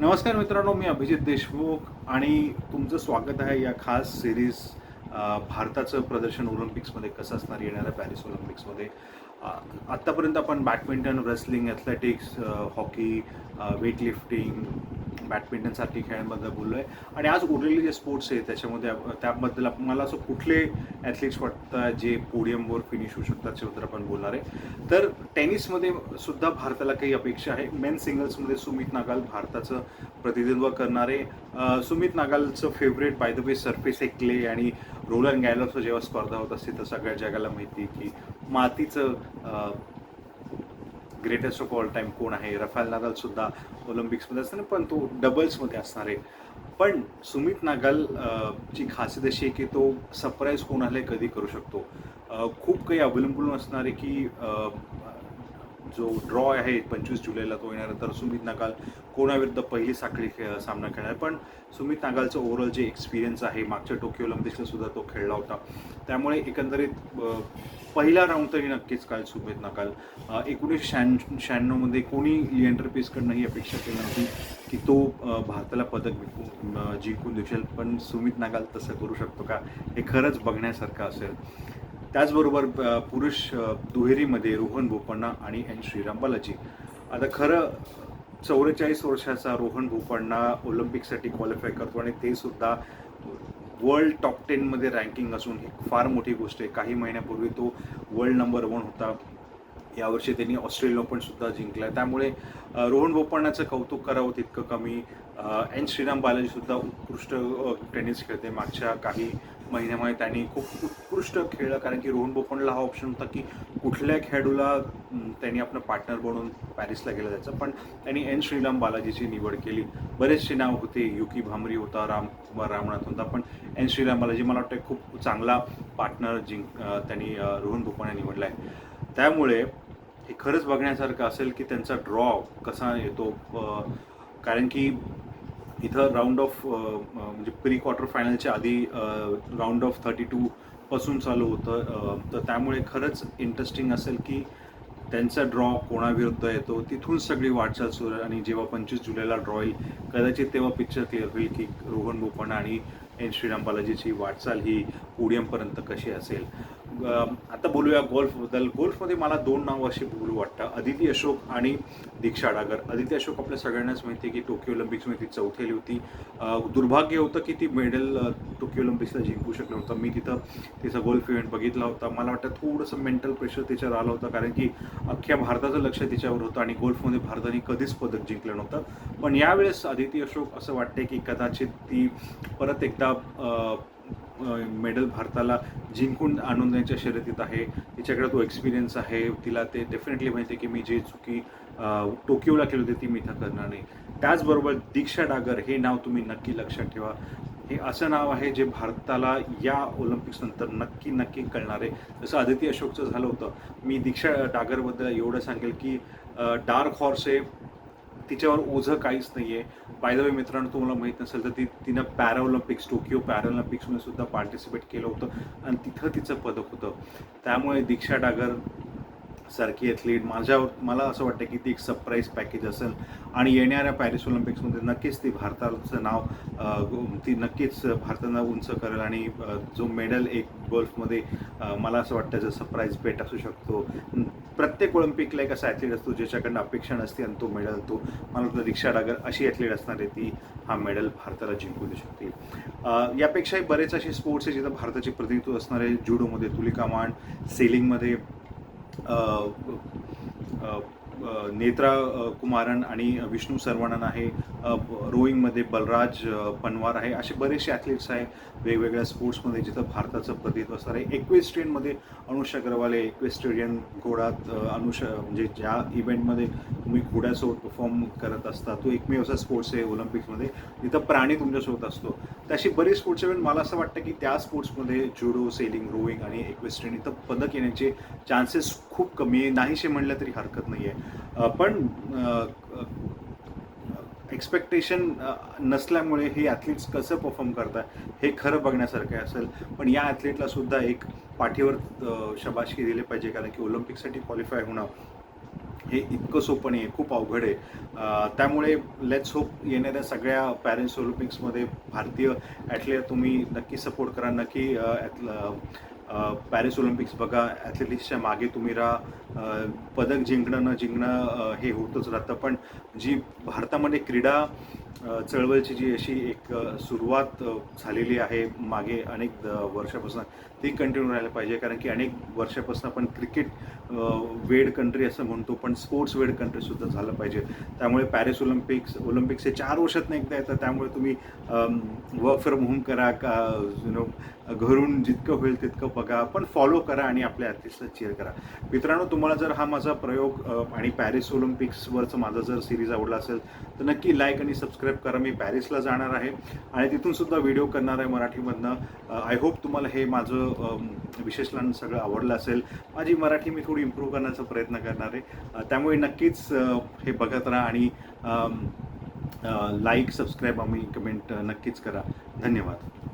नमस्कार मित्रांनो मी अभिजित देशमुख आणि तुमचं स्वागत आहे या खास सिरीज भारताचं प्रदर्शन ऑलिम्पिक्समध्ये कसं असणार येणाऱ्या पॅरिस ऑलिम्पिक्समध्ये आत्तापर्यंत आपण badminton wrestling athletics hockey weightlifting बॅडमिंटनसाठी खेळांबद्दल बोललो आहे आणि आज उरलेले जे स्पोर्ट्स आहेत त्याच्यामध्ये त्याबद्दल मला असं कुठले ॲथलीट्स वाटतं जे पोडियमवर फिनिश होऊ शकतात त्याच्याबद्दल आपण बोलणार आहे. तर टेनिसमध्ये सुद्धा भारताला काही अपेक्षा आहे. मेन सिंगल्समध्ये सुमित नागाल भारताचं प्रतिनिधित्व करणारे. Sumit नागालचं favourite by the way surface आहे क्ले आणि रोलर गॅलरचं जेव्हा स्पर्धा होत असते तर सगळ्या जगाला माहिती आहे की मातीचं ग्रेटेस्ट ऑफ ऑल टाईम कोण आहे? रफाल नादाल सुद्धा ऑलिम्पिक्समध्ये असताना पण तो डबल्समध्ये असणार आहे. पण सुमित नागाल ची खासियत अशी आहे की तो सरप्राईज कोणाला कधी करू शकतो. खूप काही अवलंबून असणार आहे की जो ड्रॉ आहे पंचवीस जुलैला तो येणार तर सुमित नागाल कोणाविरुद्ध पहिली साखळी खेळ सामना खेळणार पण सुमित नागालचं ओव्हरऑल जे एक्सपिरियन्स आहे मागच्या टोकियो ऑलिम्पिक्सला सुद्धा तो खेळला होता. त्यामुळे एकंदरीत पहिला राऊंड तरी नक्कीच काल सुमित नागाल एकोणीसशे शहाण्ण शहाण्णवमध्ये कोणी लिएंडर पेसकडनं ही अपेक्षा केली नव्हती की तो भारताला पदक विकून जिंकून देऊ पण सुमित नागाल तसं करू शकतो का हे खरंच बघण्यासारखं असेल. त्याचबरोबर पुरुष दुहेरीमध्ये रोहन बोपण्णा आणि एन श्रीराम बालाजी आता खरं चौवेचाळीस वर्षाचा रोहन बोपण्णा ऑलिम्पिकसाठी क्वालिफाय करतो आणि ते सुद्धा वर्ल्ड टॉप टेनमध्ये रँकिंग असून ही फार मोठी गोष्ट आहे. काही महिन्यापूर्वी तो वर्ल्ड नंबर वन होता. यावर्षी त्यांनी ऑस्ट्रेलियन ओपन सुद्धा जिंकला त्यामुळे रोहन बोपण्णाचं कौतुक करावं तितकं कमी. एन श्रीराम बालाजी सुद्धा उत्कृष्ट टेनिस खेळते. मागच्या काही महिन्यामध्ये त्यांनी खूप उत्कृष्ट खेळलं कारण की रोहन बोपण्णाला हा ऑप्शन होता की कुठल्या खेळाडूला त्यांनी आपलं पार्टनर बनवून पॅरिसला गेलं त्याचं. पण त्यांनी एन श्रीराम बालाजीची निवड केली. बरेचसे नाव होते युकी भामरी होता रामकुमार रामनाथ होता पण एन श्रीराम बालाजी मला वाटतं खूप चांगला पार्टनर जिंक त्यांनी रोहन बोपण्णा निवडला आहे. त्यामुळे हे खरंच बघण्यासारखं असेल की त्यांचा ड्रॉ कसा येतो कारण की इथं राऊंड ऑफ म्हणजे प्री क्वार्टर फायनलच्या आधी राऊंड ऑफ थर्टी टू पासून चालू होतं. तर त्यामुळे खरंच इंटरेस्टिंग असेल की त्यांचा ड्रॉ कोणाविरुद्ध येतो तिथून सगळी वाटचाल सुरू आहे. आणि जेव्हा पंचवीस जुलैला ड्रॉ येईल कदाचित तेव्हा पिक्चर क्लिअर होईल की रोहन बोपण्णा आणि एन श्रीराम बालाजीची वाटचाल ही पोडियमपर्यंत कशी असेल. आता बोलूया गोल्फबद्दल. गोल्फमध्ये मला दोन नावं अशी बोलू वाटतं. अदिती अशोक आणि दीक्षा डागर. अदिती अशोक आपल्या सगळ्यांनाच माहिती आहे की टोकियो ऑलिम्पिक्समध्ये ती चौथेली होती. दुर्भाग्य होतं की ती मेडल टोकियो ऑलिम्पिक्सला जिंकू शकलं नव्हतं. मी तिथं तिचा गोल्फ इव्हेंट बघितला होता. मला वाटतं थोडंसं मेंटल प्रेशर तिच्यावर आलं होतं कारण की अख्ख्या भारताचं लक्ष तिच्यावर होतं आणि गोल्फमध्ये भारताने कधीच पदक जिंकलं नव्हतं. पण यावेळेस अदिती अशोक असं वाटते की कदाचित ती परत एकदा मेडल भारताला जिंकून आणून देण्याच्या शर्यतीत आहे. तिच्याकडे तो एक्सपिरियन्स आहे. तिला ते डेफिनेटली माहिती आहे की मी जी चुकी टोकियोला केली होती ती मी इथं करणार नाही. त्याचबरोबर दीक्षा डागर हे नाव तुम्ही नक्की लक्षात ठेवा. हे असं नाव आहे जे भारताला या ऑलिम्पिक्सनंतर नक्की नक्की कळणार आहे. जसं आदिती अशोकचं झालं होतं. मी दीक्षा डागरबद्दल एवढं सांगेल की डार्क हॉर्स आहे तिच्यावर ओझं काहीच नाही आहे बाय द वे मित्रांनो तुम्हाला माहीत नसेल तर ती तिनं पॅराऑलिम्पिक्स टोकियो पॅराऑलिम्पिक्समध्ये सुद्धा पार्टिसिपेट केलं होतं. आणि तिथं तिचं पदक होतं. त्यामुळे दीक्षा डागर सारखी ॲथलीट माझ्या मला असं वाटतं की ती एक सरप्राईज पॅकेज असेल. आणि येणाऱ्या पॅरिस ऑलिम्पिक्समध्ये नक्कीच ती भारताचं नाव ती नक्कीच भारतानं उंच करेल आणि जो मेडल एक गोल्फमध्ये मला असं वाटतं जो सरप्राईज पेट असू शकतो. प्रत्येक ऑलिम्पिकला एक असा ॲथलीट असतो ज्याच्याकडनं अपेक्षा नसते आणि तो मेडल तो. मला वाटतं रिक्षा डागर अशी ॲथलीट असणार आहे ती हा मेडल भारताला जिंकू देऊ शकते यापेक्षाही बरेच असे स्पोर्ट्स आहे जिथं भारताचे प्रतिनिधित्व असणारे आहे. जुडोमध्ये तुलिका सेलिंगमध्ये नेत्रा कुमारन आणि विष्णू सरवणन आहे. रोईंगमध्ये बलराज पनवार आहे. असे बरेचसे ॲथलीट्स आहे. वेगवेगळ्या स्पोर्ट्समध्ये जिथं भारताचं प्रतिनिधित्व असणार आहे. एक्वेस्ट्रियनमध्ये अनुष अग्रवाल आहे. एक्वेस्ट्रियन घोडात अनुष म्हणजे ज्या इव्हेंटमध्ये तुम्ही घोड्यासोबत परफॉर्म करत असता तो एकमेव असा स्पोर्ट्स आहे ऑलिम्पिक्समध्ये जिथं प्राणी तुमच्यासोबत असतो. तशी अशी बरीच स्पोर्ट्स इव्हेंट मला असं वाटतं की त्या स्पोर्ट्समध्ये जुडो सेलिंग रोईंग आणि एक्वेस्ट्रियन इथं पदक येण्याचे चान्सेस खूप कमी आहे. नाहीसे म्हणलं तरी हरकत नाही आहे पण एक्सपेक्टेशन नसल्यामुळे हे ॲथलीट्स कसं परफॉर्म करतात हे खरं बघण्यासारखं आहे असेल. पण या ॲथलीटला सुद्धा एक पाठीवर शबाशी शबाशकी दिली पाहिजे. कारण की ऑलिम्पिकसाठी क्वालिफाय होणं हे इतकं सोपं नाही आहे खूप अवघड आहे. त्यामुळे लेट्स होप येणाऱ्या सगळ्या पॅरेंट्स ऑलिम्पिक्समध्ये भारतीय ॲथलीट तुम्ही नक्की सपोर्ट करा. नक्की ॲथल- पॅरिस ऑलिम्पिक्स बघा. ॲथलेटिक्सच्या मागे तुम्ही राहा. पदक जिंकणं न जिंकणं हे होतच राहतं. पण जी भारतामध्ये क्रीडा चळवळीची जी अशी एक सुरुवात झालेली आहे मागे अनेक द- वर्षापासून ती कंटिन्यू राहायला पाहिजे. कारण की अनेक वर्षापासून आपण क्रिकेट वेड कंट्री असं म्हणतो पण स्पोर्ट्स वेड कंट्रीसुद्धा झालं पाहिजे. त्यामुळे पॅरिस ऑलिम्पिक्स ऑलिम्पिक्स हे चार वर्षात एकदा येतं त्यामुळे तुम्ही वर्क फ्रॉम होम करा का यु नो घरून जितकं होईल तितकं बघा. पण फॉलो करा आणि आपल्या ॲथलीट्सला चेअर करा. मित्रांनो तुम्हाला जर हा माझा प्रयोग आणि पॅरिस ऑलिम्पिक्सवरचं माझा जर सिरीज आवडला असेल तर नक्की लाईक आणि सबस्क्राईब करा. मी पॅरिसला जाणार आहे आणि तिथून सुद्धा व्हिडिओ करणार आहे मराठीमधनं. आय होप तुम्हाला हे माझं विशेष लहान सगळं आवडलं असेल. माझी मराठी मी थोडी इम्प्रूव्ह करण्याचा प्रयत्न करणार आहे. त्यामुळे नक्कीच हे बघत राहा आणि लाईक सबस्क्राईब आम्ही कमेंट नक्कीच करा. धन्यवाद.